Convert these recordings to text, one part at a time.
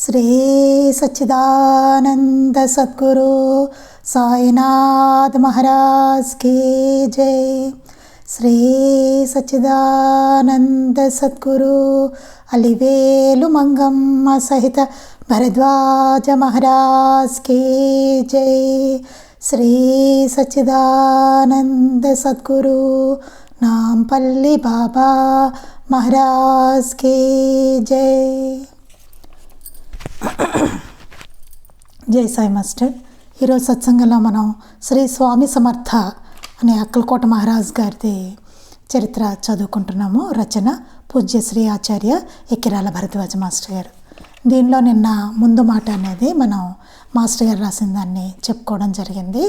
श्री साईनाथ महाराज के जय। श्री सच्चिदानन्द सद्गुरु अलिवेलुमङ्गम् असहित भरद्वाज महाराज के जय। श्री सच्चिदानन्द सद्गुरु नामपल्ली बाबा महाराज महाराजस्के जय। జై సాయి మాస్టర్. ఈరోజు సత్సంగంలో మనం శ్రీ స్వామి సమర్థ అనే అక్కలకోట మహారాజ్ గారిది చరిత్ర చదువుకుంటున్నాము. రచన పూజ్య శ్రీ ఆచార్య ఎక్కిరాల భరద్వాజ మాస్టర్ గారు. దీనిలో నిన్న ముందు మాట అనేది మనం మాస్టర్ గారు రాసిన దాన్ని చెప్పుకోవడం జరిగింది.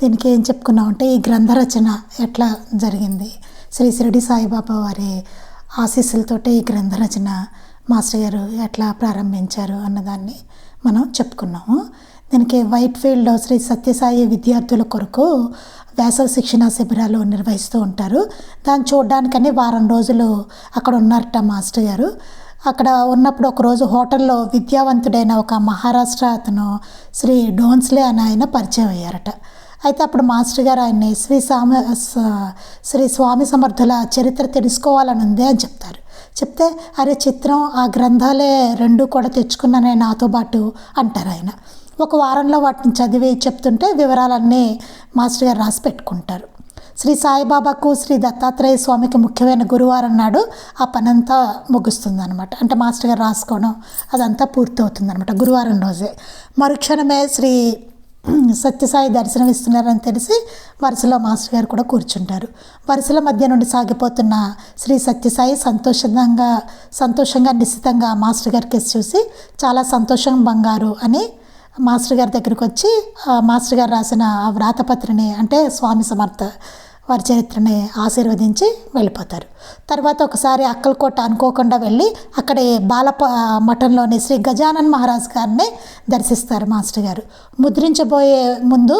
దీనికి ఏం చెప్పుకున్నామంటే ఈ గ్రంథ రచన ఎట్లా జరిగింది? శ్రీ షిరిడి సాయిబాబా వారి ఆశీస్సులతోటే ఈ గ్రంథ రచన మాస్టర్ గారు ఎట్లా ప్రారంభించారు అన్నదాన్ని మనం చెప్పుకున్నాము. దీనికి వైట్ ఫీల్డ్లో శ్రీ సత్యసాయి విద్యార్థుల కొరకు వేసవ శిక్షణ శిబిరాలు నిర్వహిస్తూ ఉంటారు. దాన్ని చూడడానికని వారం రోజులు అక్కడ ఉన్నారట మాస్టర్ గారు. అక్కడ ఉన్నప్పుడు ఒకరోజు హోటల్లో విద్యావంతుడైన ఒక మహారాష్ట్ర అతను శ్రీ డోన్స్లే అని ఆయన పరిచయం అయ్యారట. అయితే అప్పుడు మాస్టర్ గారు ఆయన్ని శ్రీ స్వామి శ్రీ స్వామి సమర్థుల చరిత్ర తెలుసుకోవాలని ఉంది అని చెప్తారు. చెప్తే అరే చిత్రం ఆ గ్రంథాలే రెండు కూడా తెచ్చుకున్నానే నాతో పాటు అంటారు ఆయన. ఒక వారంలో వాటిని చదివి చెప్తుంటే వివరాలన్నీ మాస్టర్ గారు రాసి పెట్టుకుంటారు. శ్రీ సాయిబాబాకు శ్రీ దత్తాత్రేయ స్వామికి ముఖ్యమైన గురువారం నాడు ఆ పనంతా ముగుస్తుంది అనమాట అంటే మాస్టర్ గారు రాసుకోవడం అదంతా పూర్తవుతుందనమాట గురువారం రోజే. మరుక్షణమే శ్రీ సత్యసాయి దర్శనం ఇస్తున్నారని తెలిసి వరుసలో మాస్టర్ గారు కూడా కూర్చుంటారు. వరుసల మధ్య నుండి సాగిపోతున్న శ్రీ సత్యసాయి సంతోషంగా సంతోషంగా నిశ్చితంగా మాస్టర్ గారికి చూసి చాలా సంతోషం బంగారు అని మాస్టర్ గారి దగ్గరికి వచ్చి మాస్టర్ గారు రాసిన ఆ వ్రాతపత్రిని అంటే స్వామి సమర్థ వారి చరిత్రని ఆశీర్వదించి వెళ్ళిపోతారు. తర్వాత ఒకసారి అక్కలకోట అనుకోకుండా వెళ్ళి అక్కడే బాలప మఠంలోని శ్రీ గజానన్ మహారాజ్ గారిని దర్శిస్తారు మాస్టర్ గారు. ముద్రించబోయే ముందు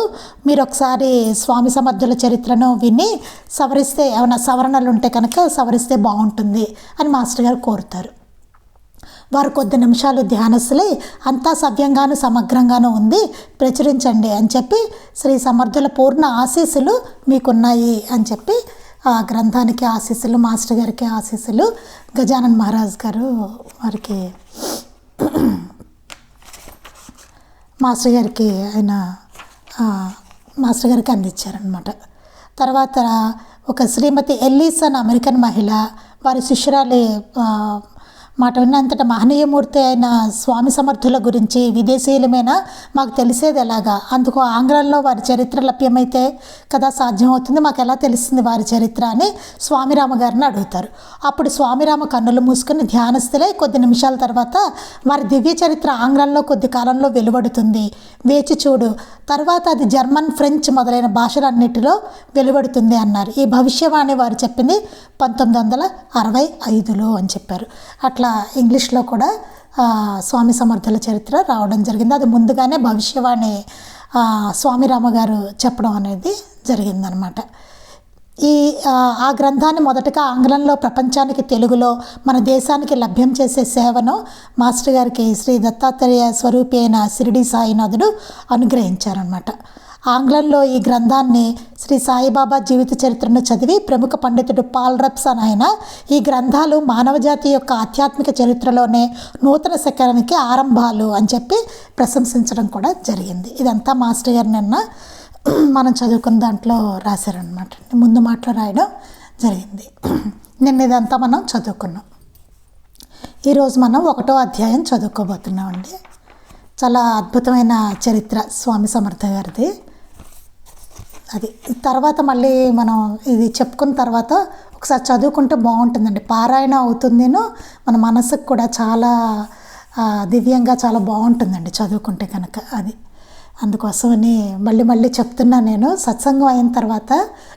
మీరు ఒకసారి స్వామి సమర్థుల చరిత్రను విని సవరిస్తే ఏమైనా సవరణలు ఉంటే కనుక సవరిస్తే బాగుంటుంది అని మాస్టర్ గారు కోరుతారు. వారు కొద్ది నిమిషాలు ధ్యానస్తులై అంతా సవ్యంగాను సమగ్రంగాను ఉంది ప్రచురించండి అని చెప్పి శ్రీ సమర్థుల పూర్ణ ఆశీస్సులు మీకున్నాయి అని చెప్పి ఆ గ్రంథానికి ఆశీస్సులు మాస్టర్ గారికి ఆశీస్సులు గజానన్ మహారాజ్ గారు వారికి మాస్టర్ గారికి ఆయన మాస్టర్ గారికి అందించారనమాట తర్వాత ఒక శ్రీమతి ఎల్లీసన్ అమెరికన్ మహిళ వారి శిష్యురాలి మాట విన్నంతటా మహనీయమూర్తి అయిన స్వామి సమర్థుల గురించి విదేశీయులమైన మాకు తెలిసేది ఎలాగా? అందుకు ఆంగ్లంలో వారి చరిత్ర లభ్యమైతే కదా సాధ్యమవుతుంది? మాకు ఎలా తెలుస్తుంది వారి చరిత్ర అని స్వామిరామ గారిని అడుగుతారు. అప్పుడు స్వామిరామ కన్నులు మూసుకుని ధ్యానస్తులే కొద్ది నిమిషాల తర్వాత వారి దివ్య చరిత్ర ఆంగ్లంలో కొద్ది కాలంలో వెలువడుతుంది. వేచి చూడు. తర్వాత అది జర్మన్ ఫ్రెంచ్ మొదలైన భాషలన్నిటిలో వెలువడుతుంది అన్నారు. ఈ భవిష్యవాణి వారు చెప్పింది పంతొమ్మిది వందల అరవై ఐదులో అని చెప్పారు. అట్లా ఇంగ్లీష్లో కూడా స్వామి సమర్థుల చరిత్ర రావడం జరిగింది. అది ముందుగానే భవిష్యవాణి స్వామి రామగారు చెప్పడం అనేది జరిగిందనమాట. ఈ ఆ గ్రంథాన్ని మొదటగా ఆంగ్లంలో ప్రపంచానికి తెలుగులో మన దేశానికి లభ్యం చేసే సేవను మాస్టర్ గారికి శ్రీ దత్తాత్రేయ స్వరూపి అయిన షిరిడి సాయినాథుడు అనుగ్రహించారనమాట. ఆంగ్లంలో ఈ గ్రంథాన్ని శ్రీ సాయిబాబా జీవిత చరిత్రను చదివి ప్రముఖ పండితుడు పాల్ రప్స్ అని ఆయన ఈ గ్రంథాలు మానవజాతి యొక్క ఆధ్యాత్మిక చరిత్రలోనే నూతన శకరానికి ఆరంభాలు అని చెప్పి ప్రశంసించడం కూడా జరిగింది. ఇదంతా మాస్టర్ గారు నిన్న మనం చదువుకున్న దాంట్లో రాశారనమాట ముందు మాటలో రాయడం జరిగింది. నిన్న ఇదంతా మనం చదువుకున్నాం. ఈరోజు మనం ఒకటో అధ్యాయం చదువుకోబోతున్నామండి. చాలా అద్భుతమైన చరిత్ర స్వామి సమర్థ గారిది. అది. తర్వాత మళ్ళీ మనం ఇది చెప్పుకున్న తర్వాత ఒకసారి చదువుకుంటే బాగుంటుందండి. పారాయణ అవుతుందేనో మన మనసుకు కూడా చాలా దివ్యంగా చాలా బాగుంటుందండి చదువుకుంటే కనుక అది. అందుకోసమని మళ్ళీ మళ్ళీ చెప్తున్నా నేను. సత్సంగం అయిన తర్వాత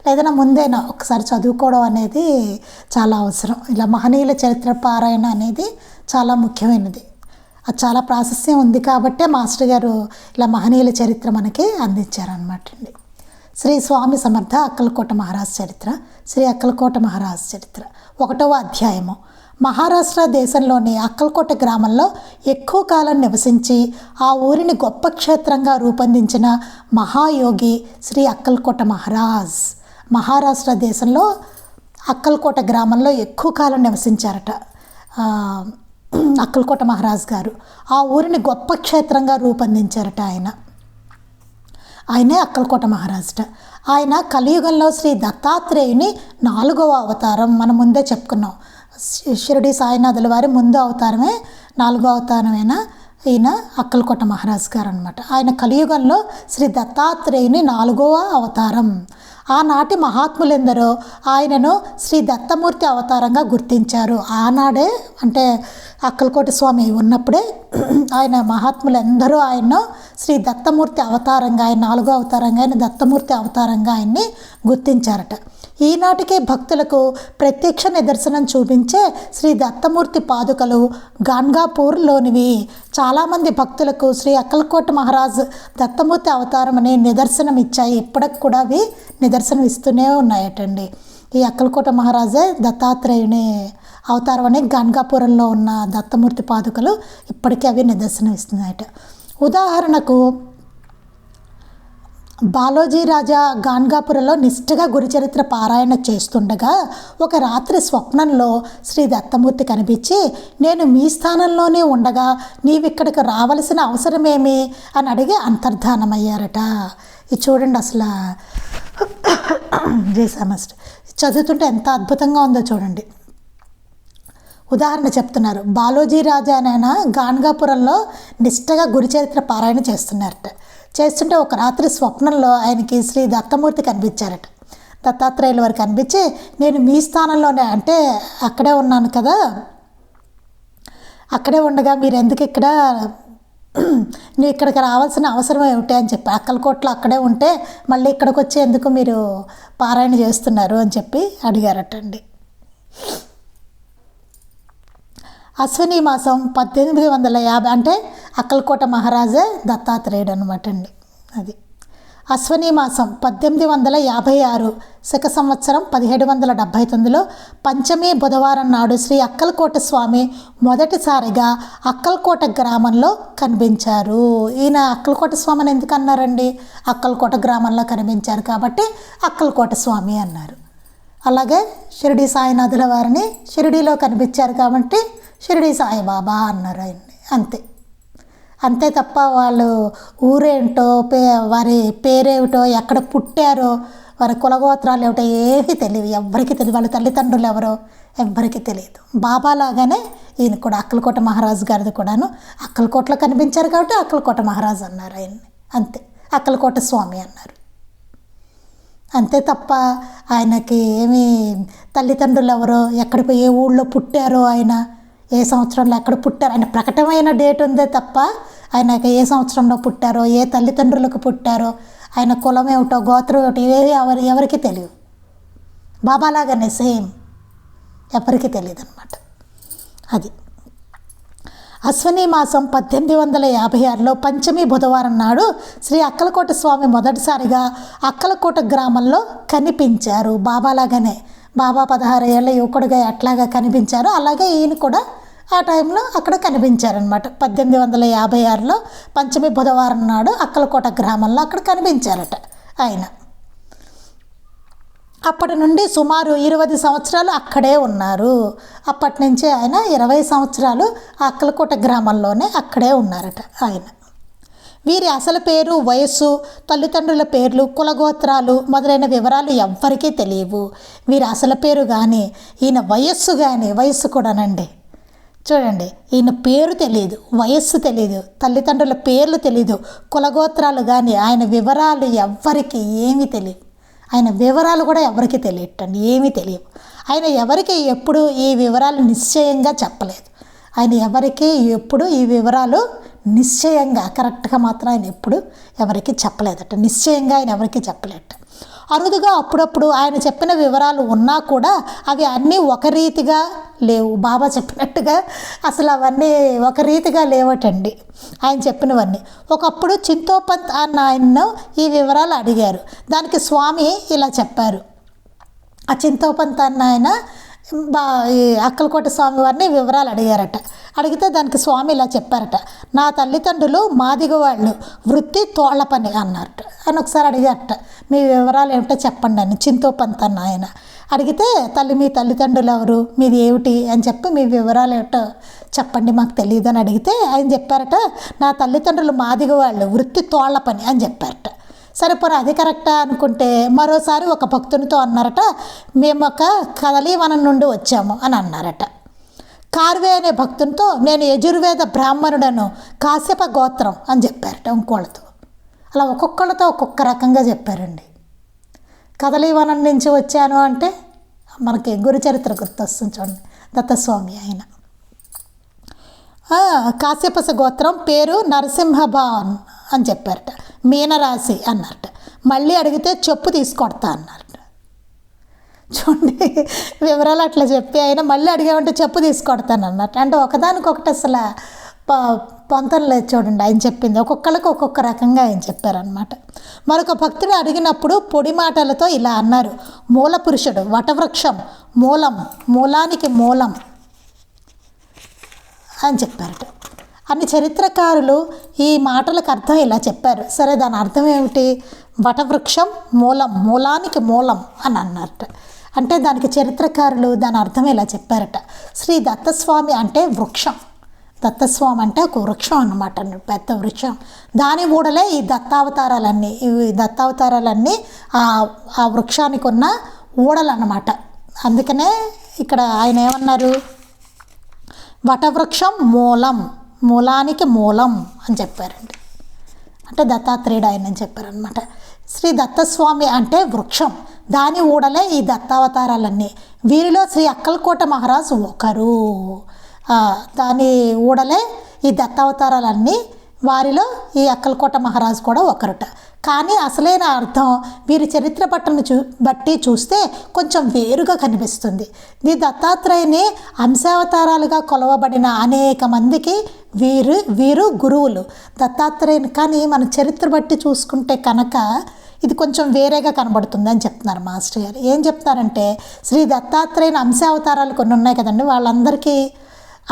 లేదన్నా ముందేనా ఒకసారి చదువుకోవడం అనేది చాలా అవసరం. ఇలా మహనీయుల చరిత్ర పారాయణ అనేది చాలా ముఖ్యమైనది. అది చాలా ప్రాశస్యం ఉంది కాబట్టే మాస్టర్ గారు ఇలా మహనీయుల చరిత్ర మనకి అందించారనమాట అండి. శ్రీ స్వామి సమర్థ అక్కలకోట మహారాజ్ చరిత్ర శ్రీ అక్కలకోట మహారాజ్ చరిత్ర. ఒకటవ అధ్యాయము. మహారాష్ట్ర దేశంలోని అక్కల్కోట గ్రామంలో ఎక్కువ కాలం నివసించి ఆ ఊరిని గొప్ప క్షేత్రంగా రూపొందించిన మహాయోగి శ్రీ అక్కల్కోట మహారాజ్. మహారాష్ట్ర దేశంలో అక్కల్కోట గ్రామంలో ఎక్కువ కాలం నివసించారట అక్కల్కోట మహారాజ్ గారు. ఆ ఊరిని గొప్ప క్షేత్రంగా రూపొందించారట ఆయన. ఆయనే అక్కలకోట మహారాజుట. ఆయన కలియుగంలో శ్రీ దత్తాత్రేయుని నాలుగవ అవతారం మనం ముందే చెప్పుకున్నాం. శి- షిరిడి సాయినాథుల వారి ముందు అవతారమే నాలుగో అవతారమైన ఈయన అక్కలకోట మహారాజు గారు అనమాట ఆయన కలియుగంలో శ్రీ దత్తాత్రేయుని నాలుగవ అవతారం. ఆనాటి మహాత్ములెందరో ఆయనను శ్రీ దత్తమూర్తి అవతారంగా గుర్తించారు. ఆనాడే అంటే అక్కలకోటి స్వామి ఉన్నప్పుడే ఆయన మహాత్ములందరూ ఆయన్ను శ్రీ దత్తమూర్తి అవతారంగా ఆయన నాలుగో అవతారంగా ఆయన దత్తమూర్తి అవతారంగా ఆయన్ని గుర్తించారట. ఈనాటికే భక్తులకు ప్రత్యక్ష నిదర్శనం చూపించే శ్రీ దత్తమూర్తి పాదుకలు గాన్గాపూర్లోనివి. చాలామంది భక్తులకు శ్రీ అక్కలకోట మహారాజ్ దత్తమూర్తి అవతారం అనే నిదర్శనం ఇచ్చాయి. ఇప్పటికి కూడా అవి నిదర్శనం ఇస్తూనే ఉన్నాయటండి. ఈ అక్కలకోట మహారాజే దత్తాత్రేయుని అవతారం అనే గన్గాపురంలో ఉన్న దత్తమూర్తి పాదుకలు ఇప్పటికీ అవి నిదర్శనం ఇస్తున్నాయట ఉదాహరణకు బాలోజీ రాజా గాన్గాపురంలో నిష్ఠగా గురుచరిత్ర పారాయణ చేస్తుండగా ఒక రాత్రి స్వప్నంలో శ్రీ దత్తమూర్తి కనిపించి నేను మీ స్థానంలోనే ఉండగా నీవిక్కడికి రావలసిన అవసరమేమి? అని అడిగి అంతర్ధానమయ్యారట. ఇది చూడండి అసలు. జయసామస్ట్ చదువుతుంటే ఎంత అద్భుతంగా ఉందో చూడండి. ఉదాహరణ చెప్తున్నారు. బాలోజీ రాజా అనే గాన్గాపురంలో నిష్టగా గురుచరిత్ర పారాయణ చేస్తున్నారట. చేస్తుంటే ఒక రాత్రి స్వప్నంలో ఆయనకి శ్రీ దత్తమూర్తి కనిపించారట. దత్తాత్రేయుల వారు కనిపించి నేను మీ స్థానంలోనే అంటే అక్కడే ఉన్నాను కదా. అక్కడే ఉండగా మీరు ఎందుకు ఇక్కడ? నువ్వు ఇక్కడికి రావాల్సిన అవసరం ఏమిటి? అని చెప్పి అక్కలకోట్లో అక్కడే ఉంటే మళ్ళీ ఇక్కడికి వచ్చి ఎందుకు మీరు పారాయణ చేస్తున్నారు అని చెప్పి అడిగారటండి. అశ్విని మాసం పద్దెనిమిది వందల యాభై అంటే అక్కలకోట మహారాజే దత్తాత్రేయుడు అనమాట అండి అది. అశ్వనీ మాసం పద్దెనిమిది వందల యాభై ఆరు శక సంవత్సరం పదిహేడు వందల డెబ్భై తొమ్మిదిలో పంచమి బుధవారం నాడు శ్రీ అక్కలకోట స్వామి మొదటిసారిగా అక్కలకోట గ్రామంలో కనిపించారు. ఈయన అక్కలకోట స్వామి అని ఎందుకు అన్నారండి? అక్కలకోట గ్రామంలో కనిపించారు కాబట్టి అక్కలకోట స్వామి అన్నారు. అలాగే షిరిడి సాయినాథుల వారిని షిరిడీలో కనిపించారు కాబట్టి షిరిడి సాయిబాబా అన్నారు ఆయన్ని. అంతే. అంతే తప్ప వాళ్ళు ఊరేంటో పే వారి పేరేమిటో ఎక్కడ పుట్టారో వారి కులగోత్రాలు ఏమిటో ఏమీ తెలియదు. ఎవ్వరికీ తెలియదు. వాళ్ళ తల్లిదండ్రులు ఎవరో ఎవ్వరికీ తెలియదు. బాబా లాగానే ఈయన కూడా అక్కలకోట మహారాజు గారిది కూడాను అక్కలకోటలో కనిపించారు కాబట్టి అక్కలకోట మహారాజు అన్నారు ఆయన్ని. అంతే. అక్కలకోట స్వామి అన్నారు. అంతే తప్ప ఆయనకి ఏమి తల్లిదండ్రులు ఎవరో ఎక్కడ పోయి ఏ ఊళ్ళో పుట్టారో ఆయన ఏ సంవత్సరంలో ఎక్కడ పుట్టారు? ఆయన ప్రకటమైన డేట్ ఉందే తప్ప ఆయన ఏ సంవత్సరంలో పుట్టారో ఏ తల్లిదండ్రులకు పుట్టారో ఆయన కులం ఏమిటో గోత్రం ఏమిటో ఇవేవి ఎవరి ఎవరికి తెలియదు. బాబాలాగానే సేమ్. ఎవరికి తెలియదు అనమాట అది. అశ్విని మాసం పద్దెనిమిది వందల యాభై ఆరులో పంచమి బుధవారం నాడు శ్రీ అక్కలకోట స్వామి మొదటిసారిగా అక్కలకోట గ్రామంలో కనిపించారు. బాబాలాగానే. బాబా పదహారు ఏళ్ళ యువకుడిగా ఎట్లాగా కనిపించారో. అలాగే ఈయన కూడా ఆ టైంలో అక్కడ కనిపించారనమాట పద్దెనిమిది వందల యాభై ఆరులో పంచమి బుధవారం నాడు అక్కలకోట గ్రామంలో అక్కడ కనిపించారట ఆయన. అప్పటి నుండి సుమారు ఇరవై సంవత్సరాలు అక్కడే ఉన్నారు. అప్పటి నుంచే ఆయన ఇరవై సంవత్సరాలు అక్కలకోట గ్రామంలోనే అక్కడే ఉన్నారట ఆయన. వీరి అసలు పేరు వయస్సు తల్లిదండ్రుల పేర్లు కులగోత్రాలు మొదలైన వివరాలు ఎవ్వరికీ తెలియవు. వీరి అసలు పేరు కానీ ఈయన వయస్సు కానీ వయస్సు కూడానండి. చూడండి ఈయన పేరు తెలియదు వయస్సు తెలియదు తల్లిదండ్రుల పేర్లు తెలియదు కులగోత్రాలు కానీ ఆయన వివరాలు ఎవ్వరికి ఏమీ తెలియవు ఆయన వివరాలు కూడా ఎవరికి తెలియటండి ఏమీ తెలియవు. ఆయన ఎవరికి ఎప్పుడు ఈ వివరాలు నిశ్చయంగా చెప్పలేదు. ఆయన ఎవరికి ఎప్పుడు ఈ వివరాలు నిశ్చయంగా కరెక్ట్గా మాత్రం ఆయన ఎప్పుడు ఎవరికి చెప్పలేదట. నిశ్చయంగా ఆయన ఎవరికి చెప్పలేట అరుదుగా అప్పుడప్పుడు ఆయన చెప్పిన వివరాలు ఉన్నా కూడా అవి అన్నీ ఒక రీతిగా లేవు. బాబా చెప్పినట్టుగా అసలు అవన్నీ ఒక రీతిగా లేవటండి ఆయన చెప్పినవన్నీ. ఒకప్పుడు చింతోపంత్ అన్న ఆయన్ను ఈ వివరాలు అడిగారు. దానికి స్వామి ఇలా చెప్పారు. ఆ చింతోపంత్ అన్న ఆయన బా ఈ అక్కలకోట స్వామి వారిని వివరాలు అడిగారట. అడిగితే దానికి స్వామి ఇలా చెప్పారట. నా తల్లిదండ్రులు మాదిగ వాళ్ళు వృత్తి తోళ్ళ పని అన్నారట. అని ఒకసారి అడిగారట. మీ వివరాలు ఏమిటో చెప్పండి అని. చింతో పంతన్న ఆయన. అడిగితే తల్లి మీ తల్లిదండ్రులు ఎవరు? మీది ఏమిటి? అని చెప్పి మీ వివరాలు ఏమిటో చెప్పండి మాకు తెలియదు అని అడిగితే ఆయన చెప్పారట నా తల్లిదండ్రులు మాదిగ వాళ్ళు వృత్తి తోళ్ళ పని అని చెప్పారట. సరిపోరా అది కరెక్టా అనుకుంటే మరోసారి ఒక భక్తునితో అన్నారట మేము ఒక కదలీవనం నుండి వచ్చాము అని అన్నారట. కార్వే అనే భక్తునితో నేను యజుర్వేద బ్రాహ్మణుడను కాశ్యప గోత్రం అని చెప్పారట ఇంకోళ్ళతో. అలా ఒక్కొక్కళ్ళతో ఒక్కొక్క రకంగా చెప్పారండి. కదలీవనం నుంచి వచ్చాను అంటే మనకి గురు చరిత్ర గుర్తొస్తుంది చూడండి దత్తస్వామి ఆయన. కాశ్యపస గోత్రం పేరు నరసింహభాన్ అని చెప్పారట. మీనరాశి అన్నారట. మళ్ళీ అడిగితే చెప్పు తీసుకొడతా అన్నారట. చూడండి వివరాలు అట్లా చెప్పి ఆయన మళ్ళీ అడిగామంటే చెప్పు తీసుకొడతాను అన్నట్టు అంటే ఒకదానికొకటి అసలు ప పొంతం లేదు చూడండి ఆయన చెప్పింది. ఒక్కొక్కరికి ఒక్కొక్క రకంగా ఆయన చెప్పారనమాట మరొక భక్తుడు అడిగినప్పుడు పొడి మాటలతో ఇలా అన్నారు. మూల పురుషుడు వటవృక్షం మూలం మూలానికి మూలం అని చెప్పారట. అన్ని చరిత్రకారులు ఈ మాటలకు అర్థం ఇలా చెప్పారు. సరే దాని అర్థం ఏమిటి? వటవృక్షం మూలం మూలానికి మూలం అని అన్నారట అంటే దానికి చరిత్రకారులు దాని అర్థం ఇలా చెప్పారట. శ్రీ దత్తస్వామి అంటే వృక్షం. దత్తస్వామి అంటే ఒక వృక్షం అన్నమాట పెద్ద వృక్షం. దాని ఊడలే ఈ దత్తావతారాలన్నీ. ఈ దత్తావతారాలన్నీ ఆ ఆ వృక్షానికి ఉన్న ఊడలు అన్నమాట. అందుకనే ఇక్కడ ఆయన ఏమన్నారు? వటవృక్షం మూలం. మూలానికి మూలం అని చెప్పారండి. అంటే దత్తాత్రేయుడు ఆయన అని చెప్పారనమాట శ్రీ దత్తస్వామి అంటే వృక్షం. దాని ఊడలే ఈ దత్తావతారాలన్నీ. వీరిలో శ్రీ అక్కలకోట మహారాజు ఒకరు. దాని ఊడలే ఈ దత్తావతారాలన్నీ. వారిలో ఈ అక్కలకోట మహారాజు కూడా ఒకరట. కానీ అసలైన అర్థం వీరి చరిత్ర పట్టను చూ బట్టి చూస్తే కొంచెం వేరుగా కనిపిస్తుంది. ది దత్తాత్రేయుని అంశావతారాలుగా కొలవబడిన అనేక మందికి వీరు వీరు గురువులు. దత్తాత్రేయుని కానీ మన చరిత్ర బట్టి చూసుకుంటే కనుక ఇది కొంచెం వేరేగా కనబడుతుంది అని చెప్తున్నారు మాస్టర్ గారు. ఏం చెప్తారంటే శ్రీ దత్తాత్రేయుని అంశావతారాలు కొన్ని ఉన్నాయి కదండి వాళ్ళందరికీ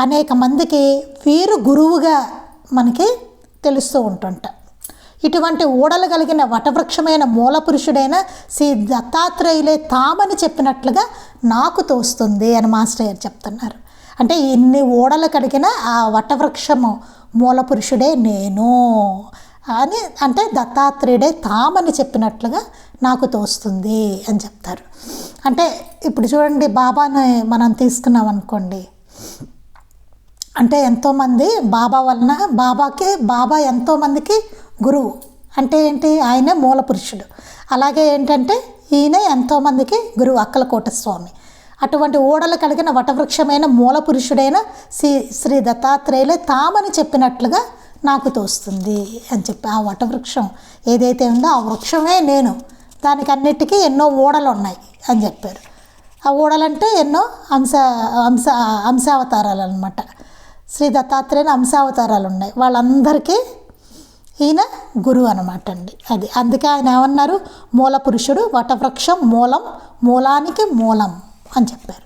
అనేక మందికి వీరు గురువుగా మనకి తెలుస్తూ ఉంటుంట. ఇటువంటి ఊడలు కలిగిన వటవృక్షమైన మూల పురుషుడైన శ్రీ దత్తాత్రేయులే తామని చెప్పినట్లుగా నాకు తోస్తుంది అని మాస్టర్ గారు చెప్తున్నారు. అంటే ఇన్ని ఊడలు కడిగిన ఆ వటవృక్షము మూల పురుషుడే నేను అని అంటే దత్తాత్రేయుడే తామని చెప్పినట్లుగా నాకు తోస్తుంది అని చెప్తారు. అంటే ఇప్పుడు చూడండి బాబాని మనం తీసుకున్నాం అనుకోండి అంటే ఎంతోమంది బాబా వలన బాబాకి బాబా ఎంతోమందికి గురువు. అంటే ఏంటి? ఆయనే మూల పురుషుడు. అలాగే ఏంటంటే ఈయన ఎంతోమందికి గురువు అక్కలకోట స్వామి అటువంటి ఓడలు కలిగిన వటవృక్షమైన మూల పురుషుడైన శ్రీ శ్రీ దత్తాత్రేయులే తామని చెప్పినట్లుగా నాకు తోస్తుంది అని చెప్పి ఆ వటవృక్షం. ఏదైతే ఉందో ఆ వృక్షమే నేను. దానికి అన్నిటికీ ఎన్నో ఓడలు ఉన్నాయి అని చెప్పారు. ఆ ఓడలంటే ఎన్నో అంశ అంశ అంశావతారాలు అనమాట శ్రీ దత్తాత్రేయుని అంశావతారాలు ఉన్నాయి వాళ్ళందరికీ ఈయన గురువు అనమాట అండి. అది అందుకే ఆయన ఏమన్నారు? మూల పురుషుడు వటవృక్షం మూలం మూలానికి మూలం అని చెప్పారు.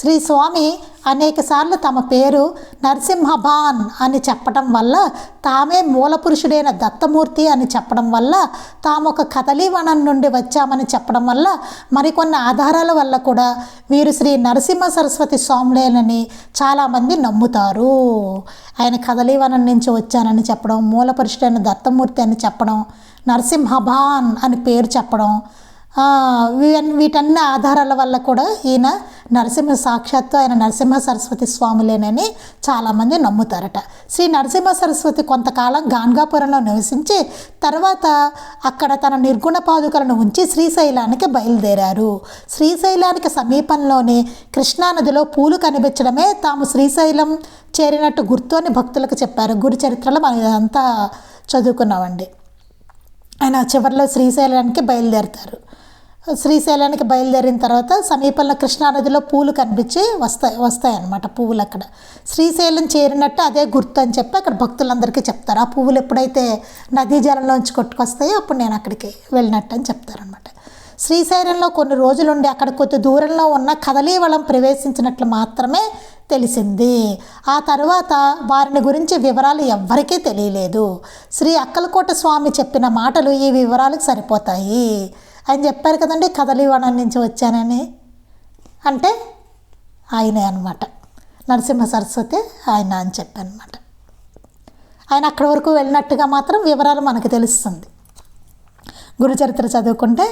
శ్రీ స్వామి అనేకసార్లు తమ పేరు నరసింహభాన్ అని చెప్పడం వల్ల తామే మూల పురుషుడైన దత్తమూర్తి అని చెప్పడం వల్ల తాము ఒక కదలీవనం నుండి వచ్చామని చెప్పడం వల్ల మరికొన్ని ఆధారాల వల్ల కూడా వీరు శ్రీ నరసింహ సరస్వతి స్వాములేనని చాలామంది నమ్ముతారు. ఆయన కదలీవనం నుంచి వచ్చానని చెప్పడం మూల పురుషుడైన దత్తమూర్తి అని చెప్పడం నరసింహభాన్ అని పేరు చెప్పడం వీటన్ని ఆధారాల వల్ల కూడా ఈయన నరసింహ సాక్షాత్తు ఆయన నరసింహ సరస్వతి స్వాములేనని చాలామంది నమ్ముతారట. శ్రీ నరసింహ సరస్వతి కొంతకాలం గాన్గాపురంలో నివసించి తర్వాత అక్కడ తన నిర్గుణ పాదుకలను ఉంచి శ్రీశైలానికి బయలుదేరారు. శ్రీశైలానికి సమీపంలోని కృష్ణానదిలో పూలు కనిపించడమే తాము శ్రీశైలం చేరినట్టు గుర్తు అని భక్తులకు చెప్పారు. గురు చరిత్రలో మనం ఇదంతా చదువుకున్నామండి. ఆయన చివరిలో శ్రీశైలానికి బయలుదేరుతారు. శ్రీశైలానికి బయలుదేరిన తర్వాత సమీపంలో కృష్ణానదిలో పూలు కనిపించి వస్తాయి వస్తాయి అన్నమాట పువ్వులు అక్కడ. శ్రీశైలం చేరినట్టు అదే గుర్తు అని చెప్పి అక్కడ భక్తులందరికీ చెప్తారు. ఆ పువ్వులు ఎప్పుడైతే నదీ జలంలోంచి కొట్టుకొస్తాయో అప్పుడు నేను అక్కడికి వెళ్ళినట్టు అని చెప్తారనమాట శ్రీశైలంలో కొన్ని రోజులుండి అక్కడ కొద్ది దూరంలో ఉన్న కదలీవళం ప్రవేశించినట్లు మాత్రమే తెలిసింది. ఆ తర్వాత వారిని గురించి వివరాలు ఎవ్వరికీ తెలియలేదు. శ్రీ అక్కలకోట స్వామి చెప్పిన మాటలు ఈ వివరాలకు సరిపోతాయి. ఆయన చెప్పారు కదండి కదలీవనం నుంచి వచ్చానని. అంటే ఆయనే అనమాట నరసింహ సరస్వతి ఆయన అని చెప్పానమాట ఆయన అక్కడి వరకు వెళ్ళినట్టుగా మాత్రం వివరాలు మనకు తెలుస్తుంది. గురుచరిత్ర చదువుకుంటే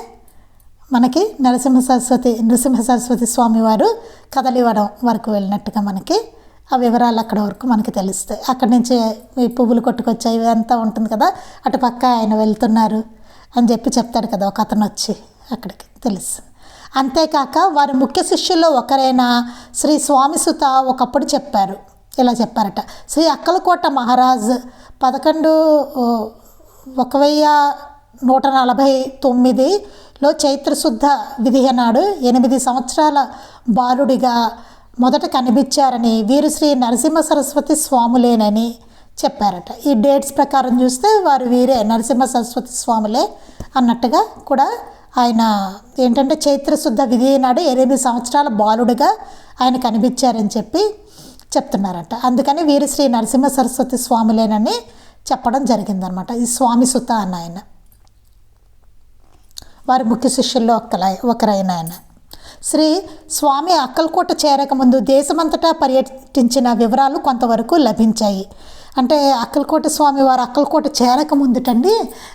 మనకి నరసింహ సరస్వతి నరసింహ సరస్వతి స్వామివారు కదలివడం వరకు వెళ్ళినట్టుగా మనకి ఆ వివరాలు అక్కడ వరకు మనకి తెలుస్తాయి. అక్కడి నుంచి ఈ పువ్వులు కొట్టుకొచ్చాయి అంతా ఉంటుంది కదా అటు పక్క ఆయన వెళ్తున్నారు. అని చెప్పి చెప్తాడు కదా ఒక అతను వచ్చి అక్కడికి తెలుసు. అంతేకాక వారి ముఖ్య శిష్యుల్లో ఒకరైన శ్రీ స్వామి సుత ఒకప్పుడు చెప్పారు. ఇలా చెప్పారట శ్రీ అక్కలకోట మహారాజ్ పదకొండు ఒక వెయ్యి నూట నలభై తొమ్మిదిలో చైత్రశుద్ధ విధియ నాడు ఎనిమిది సంవత్సరాల బాలుడిగా మొదట కనిపించారని వీరు శ్రీ నరసింహ సరస్వతి స్వాములేనని చెప్పారట. ఈ డేట్స్ ప్రకారం చూస్తే వారు వీరే నరసింహ సరస్వతి స్వాములే అన్నట్టుగా కూడా ఆయన ఏంటంటే చైత్రశుద్ధ విధి నాడు ఎనిమిది సంవత్సరాల బాలుడిగా ఆయన కనిపించారని చెప్పి చెప్తున్నారట. అందుకని వీరు శ్రీ నరసింహ సరస్వతి స్వాములేనని చెప్పడం జరిగిందనమాట. ఈ స్వామి సుత అన్న ఆయన. వారి ముఖ్య శిష్యుల్లో ఒకల ఒకరైన ఆయన. శ్రీ స్వామి అక్కలకోట చేరకముందు దేశమంతటా పర్యటించిన వివరాలు కొంతవరకు లభించాయి. అంటే అక్కలకోట స్వామి వారు అక్కల్కోట చేరకముందుటండి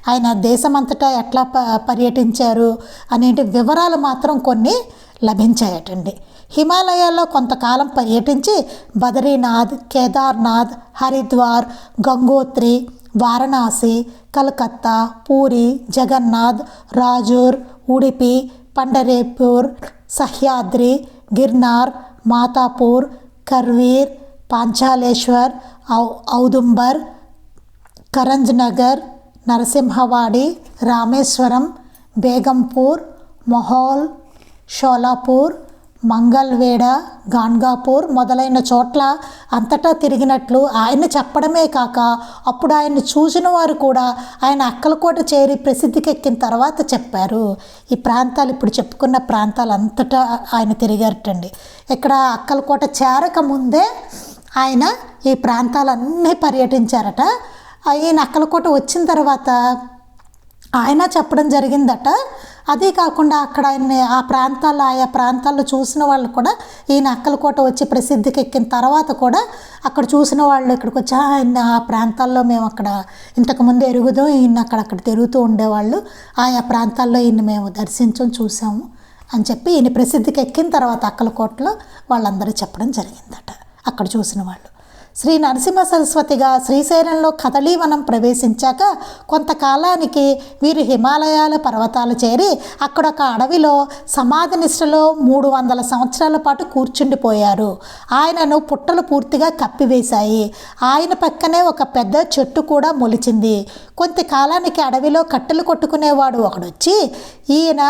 ఆయన దేశమంతటా ఎట్లా ప పర్యటించారు అనేటి వివరాలు మాత్రం కొన్ని లభించాయటండి. హిమాలయాల్లో కొంతకాలం పర్యటించి బద్రీనాథ్ కేదార్నాథ్ హరిద్వార్ గంగోత్రి వారణాసి కలకత్తా పూరి జగన్నాథ్ రాజూర్ ఉడిపి పండరేపూర్ సహ్యాద్రి గిర్నార్ మాతాపూర్ కర్వీర్ పాంచాలేశ్వర్ ఔదుంబర్ కరంజ్ నగర్ నరసింహవాడి రామేశ్వరం బేగంపూర్ మొహోల్ షోలాపూర్ మంగల్వేడ గాన్గాపూర్ మొదలైన చోట్ల అంతటా తిరిగినట్లు ఆయన చెప్పడమే కాక అప్పుడు ఆయన్ని చూసిన వారు కూడా ఆయన అక్కలకోట చేరి ప్రసిద్ధికెక్కిన తర్వాత చెప్పారు ఈ ప్రాంతాలు ఇప్పుడు చెప్పుకున్న ప్రాంతాలు అంతటా ఆయన తిరిగారటండి ఇక్కడ అక్కలకోట చేరక ముందే ఆయన ఈ ప్రాంతాలన్నీ పర్యటించారట. ఈయన అక్కలకోట వచ్చిన తర్వాత ఆయన చెప్పడం జరిగిందట. అదే కాకుండా అక్కడ ఆయన ఆ ప్రాంతాల్లో ఆయా ప్రాంతాల్లో చూసిన వాళ్ళు కూడా ఈయన అక్కలకోట వచ్చి ప్రసిద్ధికి ఎక్కిన తర్వాత కూడా అక్కడ చూసిన వాళ్ళు ఇక్కడికి వచ్చి ఆయన ఆ ప్రాంతాల్లో మేము అక్కడ ఇంతకుముందు ఎరుగుదాం ఈయన అక్కడ అక్కడ తిరుగుతూ ఉండేవాళ్ళు. ఆయా ప్రాంతాల్లో ఈయన మేము దర్శించం చూసాము అని చెప్పి ఈయన ప్రసిద్ధికి ఎక్కిన తర్వాత అక్కలకోటలో వాళ్ళందరూ చెప్పడం జరిగిందట. అక్కడ చూసిన వాళ్ళు శ్రీ నరసింహ సరస్వతిగా శ్రీశైలంలో కదలీవనం ప్రవేశించాక కొంతకాలానికి వీరు హిమాలయాల పర్వతాలు చేరి అక్కడ ఒక అడవిలో సమాధి నిష్టలో మూడు వందల సంవత్సరాల పాటు కూర్చుండిపోయారు. ఆయనను పుట్టలు పూర్తిగా కప్పివేశాయి. ఆయన పక్కనే ఒక పెద్ద చెట్టు కూడా మొలిచింది. కొంతకాలానికి అడవిలో కట్టెలు కొట్టుకునేవాడు ఒకడొచ్చి ఈయన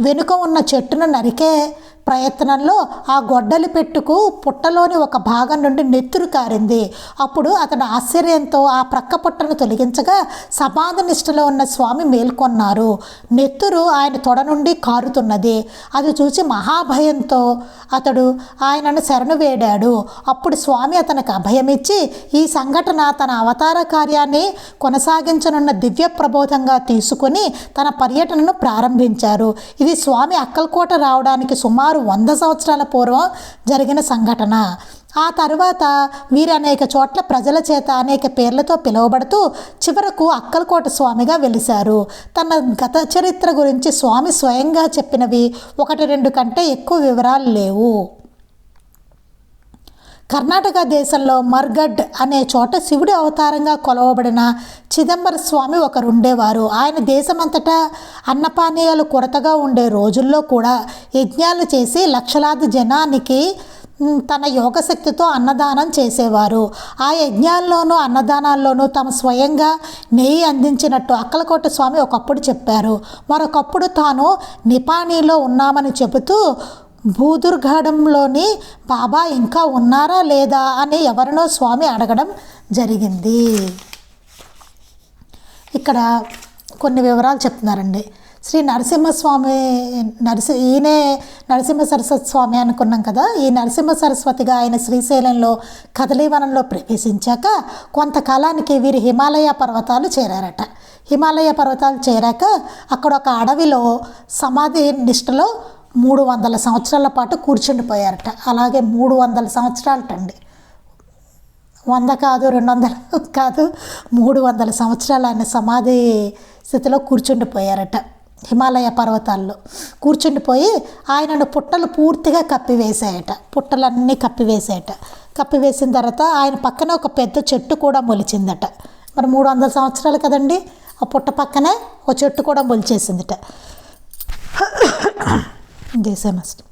వెనుక ఉన్న చెట్టును నరికే ప్రయత్నంలో ఆ గొడ్డలి పెట్టుకు పుట్టలోని ఒక భాగం నుండి నెత్తురు కారింది. అప్పుడు అతడు ఆశ్చర్యంతో ఆ ప్రక్క పుట్టను తొలగించగా సమాధి నిష్టలో ఉన్న స్వామి మేల్కొన్నారు. నెత్తురు ఆయన తొడ నుండి కారుతున్నది. అది చూసి మహాభయంతో అతడు ఆయనను శరణు వేడాడు. అప్పుడు స్వామి అతనికి అభయమిచ్చి ఈ సంఘటన తన అవతార కార్యాన్ని కొనసాగించనున్న దివ్య ప్రబోధంగా తీసుకుని తన పర్యటనను ప్రారంభించారు. ఇది స్వామి అక్కలకోట రావడానికి సుమారు వంద సంవత్సరాల పూర్వం జరిగిన సంఘటన. ఆ తర్వాత వీరు అనేక చోట్ల ప్రజల చేత అనేక పేర్లతో పిలువబడుతూ చివరకు అక్కలకోట స్వామిగా వెలిశారు. తన గత చరిత్ర గురించి స్వామి స్వయంగా చెప్పినవి ఒకటి రెండు కంటే ఎక్కువ వివరాలు లేవు. కర్ణాటక దేశంలో మర్గడ్ అనే చోట శివుడి అవతారంగా కొలవబడిన చిదంబర స్వామి ఒకరు ఉండేవారు. ఆయన దేశమంతటా అన్నపానీయాలు కొరతగా ఉండే రోజుల్లో కూడా యజ్ఞాలు చేసి లక్షలాది జనానికి తన యోగశక్తితో అన్నదానం చేసేవారు. ఆ యజ్ఞాల్లోనూ అన్నదానాల్లోనూ తమ స్వయంగా నెయ్యి అందించినట్టు అక్కలకోట స్వామి ఒకప్పుడు చెప్పారు. మరొకప్పుడు తాను నిపానీలో ఉన్నామని చెబుతూ భూదుర్ఘడంలోని బాబా ఇంకా ఉన్నారా లేదా అని ఎవరినో స్వామి అడగడం జరిగింది. ఇక్కడ కొన్ని వివరాలు చెప్తున్నారండి. శ్రీ నరసింహస్వామి నరసి ఈయనే నరసింహ సరస్వతి స్వామి అనుకున్నాం కదా. ఈ నరసింహ సరస్వతిగా ఆయన శ్రీశైలంలో కదలీవనంలో ప్రవేశించాక కొంతకాలానికి వీరు హిమాలయ పర్వతాలు చేరారట. హిమాలయ పర్వతాలు చేరాక అక్కడ ఒక అడవిలో సమాధి నిష్టలో మూడు వందల సంవత్సరాల పాటు కూర్చుండిపోయారట. అలాగే మూడు వందల సంవత్సరాలటండి. వంద కాదు రెండు వందలు కాదు మూడు వందల సంవత్సరాలు ఆయన సమాధి స్థితిలో కూర్చుండిపోయారట హిమాలయ పర్వతాల్లో. కూర్చుండిపోయి ఆయనను పుట్టలు పూర్తిగా కప్పివేసాయట పుట్టలన్నీ కప్పివేసాయట కప్పివేసిన తర్వాత ఆయన పక్కన ఒక పెద్ద చెట్టు కూడా మొలిచిందట. మరి మూడు వందల సంవత్సరాలు కదండి ఆ పుట్ట పక్కనే ఒక చెట్టు కూడా మొలిచేసిందిట. చేసామస్ట్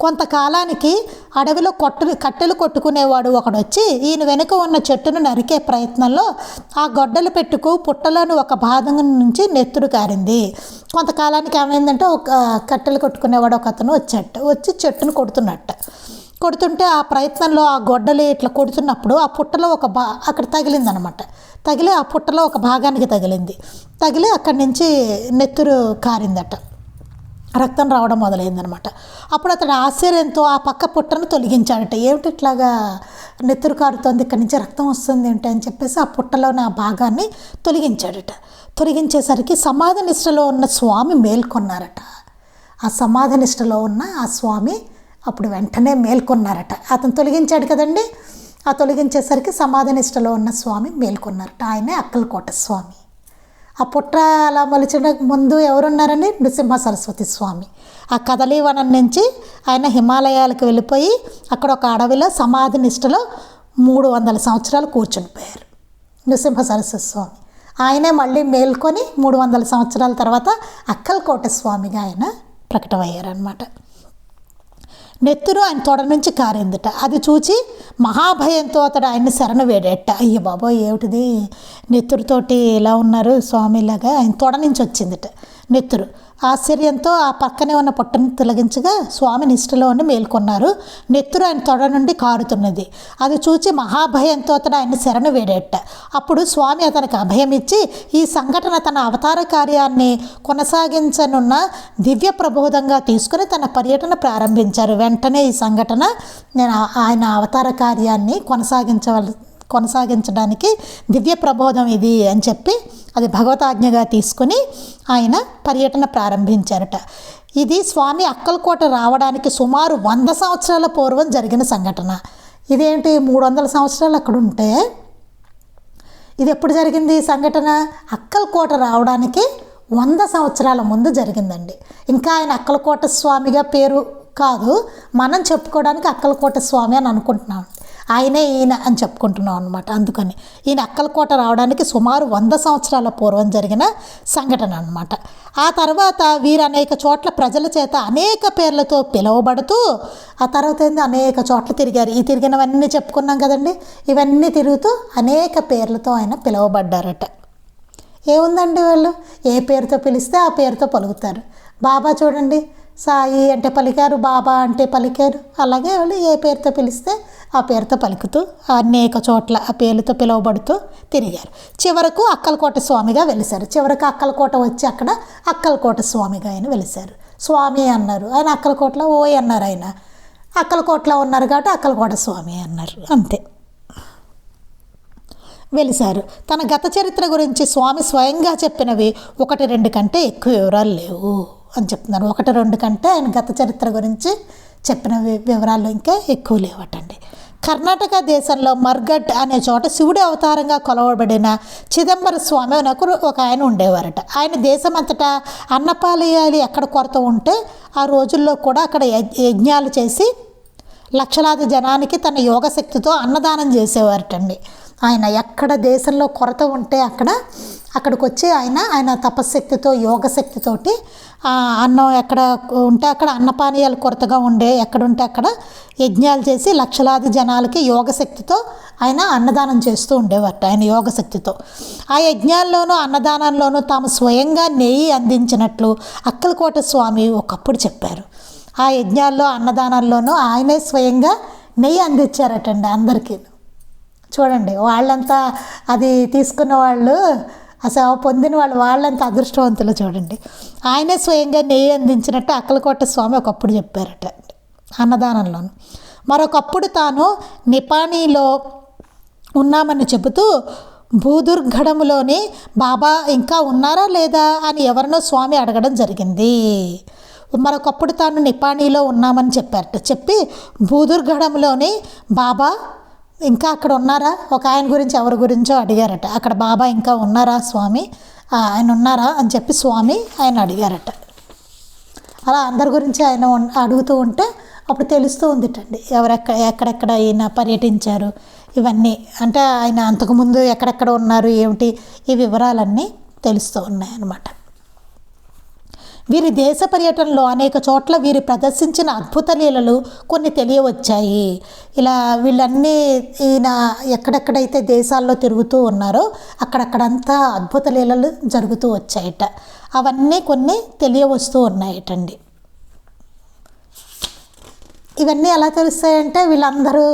కొంతకాలానికి అడవిలో కొట్టలు కట్టెలు కొట్టుకునేవాడు ఒకడు వచ్చి ఈయన వెనుక ఉన్న చెట్టును నరికే ప్రయత్నంలో ఆ గొడ్డలు పెట్టుకు పుట్టలోని ఒక భాగం నుంచి నెత్తురు కారింది. కొంతకాలానికి ఏమైందంటే ఒక కట్టెలు కొట్టుకునేవాడు ఒక అతను వచ్చాట వచ్చి చెట్టును కొడుతున్నట్ట. కొడుతుంటే ఆ ప్రయత్నంలో ఆ గొడ్డలు ఇట్లా కొడుతున్నప్పుడు ఆ పుట్టలో ఒక బా అక్కడ తగిలిందనమాట. తగిలి ఆ పుట్టలో ఒక భాగానికి తగిలింది. తగిలి అక్కడి నుంచి నెత్తురు కారిందట. రక్తం రావడం మొదలైందనమాట అప్పుడు అతడు ఆశ్చర్యంతో ఆ పక్క పుట్టను తొలగించాడట. ఏమిటి ఇట్లాగా నెత్తురు కారుతోంది ఇక్కడి నుంచి రక్తం వస్తుంది ఏంటి అని చెప్పేసి ఆ పుట్టలోని ఆ భాగాన్ని తొలగించాడట. తొలగించేసరికి సమాధి నిష్టలో ఉన్న స్వామి మేల్కొన్నారట. ఆ సమాధి నిష్టలో ఉన్న ఆ స్వామి అప్పుడు వెంటనే మేల్కొన్నారట. అతను తొలగించాడు కదండి? ఆ తొలగించేసరికి సమాధి నిష్టలో ఉన్న స్వామి మేల్కొన్నారట. ఆయనే అక్కలకోట స్వామి. ఆ పుట్ట అలా మొలిచిన ముందు ఎవరున్నారని నృసింహ సరస్వతి స్వామి. ఆ కదలీవనం నుంచి ఆయన హిమాలయాలకు వెళ్ళిపోయి అక్కడ ఒక అడవిలో సమాధి నిష్టలో మూడు వందల సంవత్సరాలు కూర్చునిపోయారు నృసింహ సరస్వతి స్వామి. ఆయనే మళ్ళీ మేల్కొని మూడు వందల సంవత్సరాల తర్వాత అక్కలకోట స్వామిగా ఆయన ప్రకటమయ్యారనమాట నెత్తురు ఆయన తొడ నుంచి కారిందిట. అది చూచి మహాభయంతో అతడు ఆయన్ని శరణు వేడేట. అయ్య బాబోయ్ ఏమిటిది? నెత్తురుతోటి ఇలా ఉన్నారు స్వామిలాగా? ఆయన తొడ నుంచి వచ్చిందిట. నెత్తురు. ఆశ్చర్యంతో ఆ పక్కనే ఉన్న పొట్టను తొలగించగా స్వామి నిష్ఠలో ఉండి మేల్కొన్నారు. నెత్తురు ఆయన తొడ నుండి కారుతున్నది. అది చూచి మహాభయంతో అతడు ఆయన శరణు వేడేట అప్పుడు స్వామి అతనికి అభయం ఇచ్చి ఈ సంఘటన తన అవతార కార్యాన్ని కొనసాగించనున్న దివ్య ప్రబోధంగా తీసుకుని తన పర్యటన ప్రారంభించారు. వెంటనే ఈ సంఘటన నేను ఆయన అవతార కార్యాన్ని కొనసాగించవల కొనసాగించడానికి దివ్య ప్రబోధం ఇది అని చెప్పి అది భగవతాజ్ఞగా తీసుకుని ఆయన పర్యటన ప్రారంభించారట. ఇది స్వామి అక్కలకోట రావడానికి సుమారు వంద సంవత్సరాల పూర్వం జరిగిన సంఘటన. ఇదేంటి? మూడు వందల సంవత్సరాలు అక్కడ ఉంటే ఇది ఎప్పుడు జరిగింది ఈ సంఘటన? అక్కలకోట రావడానికి వంద సంవత్సరాల ముందు జరిగిందండి. ఇంకా ఆయన అక్కలకోట స్వామిగా పేరు కాదు. మనం చెప్పుకోవడానికి అక్కలకోట స్వామి అని అనుకుంటున్నాను ఆయనే ఈయన అని చెప్పుకుంటున్నాం అనమాట అందుకని ఈయన అక్కలకోట రావడానికి సుమారు వంద సంవత్సరాల పూర్వం జరిగిన సంఘటన అనమాట ఆ తర్వాత వీరు అనేక చోట్ల ప్రజల చేత అనేక పేర్లతో పిలువబడుతూ ఆ తర్వాత ఏంది? అనేక చోట్ల తిరిగారు. ఈ తిరిగినవన్నీ చెప్పుకున్నాం కదండి. ఇవన్నీ తిరుగుతూ అనేక పేర్లతో ఆయన పిలువబడ్డారట. ఏముందండి వాళ్ళు? ఏ పేరుతో పిలిస్తే ఆ పేరుతో పలుకుతారు. బాబా చూడండి సాయి అంటే పలికారు బాబా అంటే పలికారు. అలాగే వాళ్ళు ఏ పేరుతో పిలిస్తే ఆ పేరుతో పలుకుతూ అనేక చోట్ల ఆ పేర్లతో పిలువబడుతూ తిరిగారు. చివరకు అక్కలకోట స్వామిగా వెలిశారు చివరకు అక్కలకోట వచ్చి అక్కడ అక్కలకోట స్వామిగా ఆయన వెలిశారు స్వామి అన్నారు. ఆయన అక్కలకోటలో ఓయ్ అన్నారు ఆయన. అక్కలకోటలో ఉన్నారు కాబట్టి అక్కలకోట స్వామి అన్నారు. అంతే. వెలిశారు తన గత చరిత్ర గురించి స్వామి స్వయంగా చెప్పినవి ఒకటి రెండు కంటే ఎక్కువ వివరాలు లేవు. అని చెప్తున్నారు. ఒకటి రెండు కంటే ఆయన గత చరిత్ర గురించి చెప్పిన వి- వివరాలు ఇంకా ఎక్కువ లేవటండి. కర్ణాటక దేశంలో మర్గడ్ అనే చోట శివుడి అవతారంగా కొలవబడిన చిదంబర స్వామి అని ఒక ఆయన ఉండేవారట. ఆయన దేశమంతటా అన్నపాలయాలు ఎక్కడ కొరత ఉంటే ఆ రోజుల్లో కూడా అక్కడ యజ్- యజ్ఞాలు చేసి లక్షలాది జనానికి తన యోగశక్తితో అన్నదానం చేసేవారటండి. ఆయన ఎక్కడ దేశంలో కొరత ఉంటే అక్కడ అక్కడికి వచ్చి ఆయన ఆయన తపశ్శక్తితో యోగశక్తితోటి ఆ అన్నం ఎక్కడ ఉంటే అక్కడ అన్నపానీయాలు కొరతగా ఉండే ఎక్కడ ఉంటే అక్కడ యజ్ఞాలు చేసి లక్షలాది జనాలకి యోగశక్తితో ఆయన అన్నదానం చేస్తూ ఉండేవారట ఆయన యోగశక్తితో. ఆ యజ్ఞాల్లోనూ అన్నదానంలోనూ తాము స్వయంగా నెయ్యి అందించినట్లు అక్కలకోట స్వామి ఒకప్పుడు చెప్పారు. ఆ యజ్ఞాల్లో అన్నదానాల్లోనూ ఆయనే స్వయంగా నెయ్యి అందించారటండి అందరికీ. చూడండి వాళ్ళంతా అది తీసుకున్న వాళ్ళు ఆ సేవ పొందిన వాళ్ళు వాళ్ళంత అదృష్టవంతులు చూడండి. ఆయనే స్వయంగా నెయ్యి అందించినట్టు అక్కలకోట స్వామి ఒకప్పుడు చెప్పారట అన్నదానంలోను. మరొకప్పుడు తాను నిపానీలో ఉన్నామని చెబుతూ భూదుర్ఘడములోని బాబా ఇంకా ఉన్నారా లేదా అని ఎవరినో స్వామి అడగడం జరిగింది. మరొకప్పుడు తాను నిపానీలో ఉన్నామని చెప్పారట. చెప్పి భూదుర్ఘడంలోని బాబా ఇంకా అక్కడ ఉన్నారా? ఒక ఆయన గురించి ఎవరి గురించో అడిగారట. అక్కడ బాబా ఇంకా ఉన్నారా స్వామి? ఆయన ఉన్నారా అని చెప్పి స్వామి ఆయన అడిగారట. అలా అందరి గురించి ఆయన ఉన్- అడుగుతూ ఉంటే అప్పుడు తెలుస్తూ ఉందిటండి. ఎవరెక్కడ ఎక్కడెక్కడ ఈయన పర్యటించారు ఇవన్నీ. అంటే ఆయన అంతకుముందు ఎక్కడెక్కడ ఉన్నారు ఏమిటి? ఈ వివరాలన్నీ తెలుస్తూ ఉన్నాయన్నమాట. వీరి దేశ పర్యటనలో అనేక చోట్ల వీరు ప్రదర్శించిన అద్భుత లీలలు కొన్ని తెలియవచ్చాయి. ఇలా వీళ్ళన్నీ ఈయన ఎక్కడెక్కడైతే దేశాల్లో తిరుగుతూ ఉన్నారో అక్కడక్కడంతా అద్భుత లీలలు జరుగుతూ వచ్చాయట. అవన్నీ కొన్ని తెలియవస్తూ ఉన్నాయటండి. ఇవన్నీ ఎలా తెలుస్తాయంటే వీళ్ళందరూ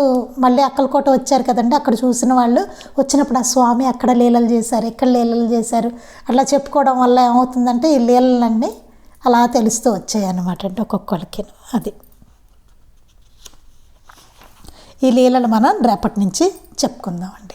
మళ్ళీ అక్కలకోట వచ్చారు కదండి. అక్కడ చూసిన వాళ్ళు వచ్చినప్పుడు ఆ స్వామి అక్కడ లీలలు చేశారు ఇక్కడ లీలలు చేశారు. అట్లా చెప్పుకోవడం వల్ల ఏమవుతుందంటే ఈ లీలలన్నీ అలా తెలుస్తూ వచ్చాయన్నమాట అంటే ఒక్కొక్కరికి అది. ఈ లీలలు మనం రేపటి నుంచి చెప్పుకుందామండి.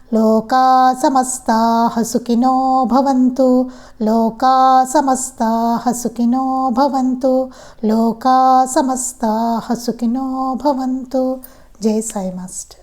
లోకా సమస్తా సుఖినో భవంతు లోకా సమస్తా సుఖినో భవంతు లోకా సమస్తా సుఖినో భవంతు జై సాయి మాస్టర్